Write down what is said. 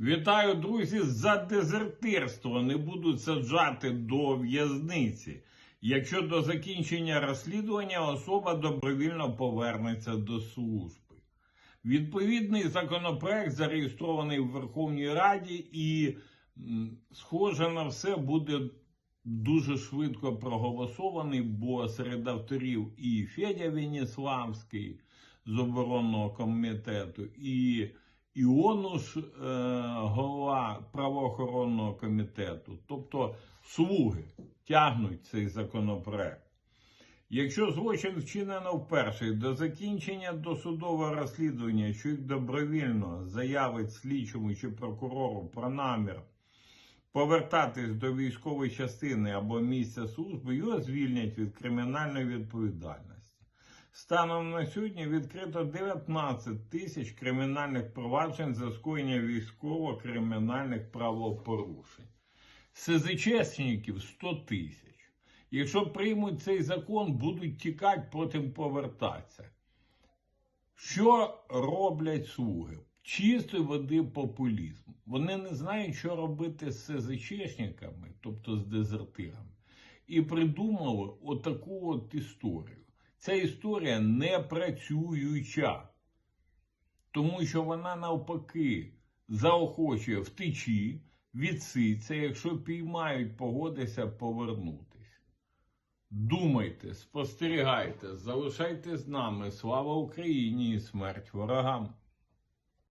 Вітаю, друзі, за дезертирство не будуть саджати до в'язниці, якщо до закінчення розслідування особа добровільно повернеться до служби. Відповідний законопроект зареєстрований в Верховній Раді і, схоже на все, буде дуже швидко проголосований, бо серед авторів і Федя Веніславський з оборонного комітету, і Іонуш, е, голова правоохоронного комітету, тобто слуги тягнуть цей законопроект. Якщо злочин вчинено вперше до закінчення досудового розслідування, що їх добровільно заявить слідчому чи прокурору про намір повертатись до військової частини або місця служби, його звільнять від кримінальної відповідальності. Станом на сьогодні відкрито 19 тисяч кримінальних проваджень за скоєння військово-кримінальних правопорушень. СЗЧСників 100 тисяч. Якщо приймуть цей закон, будуть тікати, потім повертатися. Що роблять слуги? Чистої води популізм. Вони не знають, що робити з СЗЧшниками, тобто з дезертирами, і придумали отаку от історію. Ця історія не працююча, тому що вона навпаки заохочує втечі, відситься, якщо піймають, погодися повернутись. Думайте, спостерігайте, залишайтесь з нами. Слава Україні і смерть ворогам!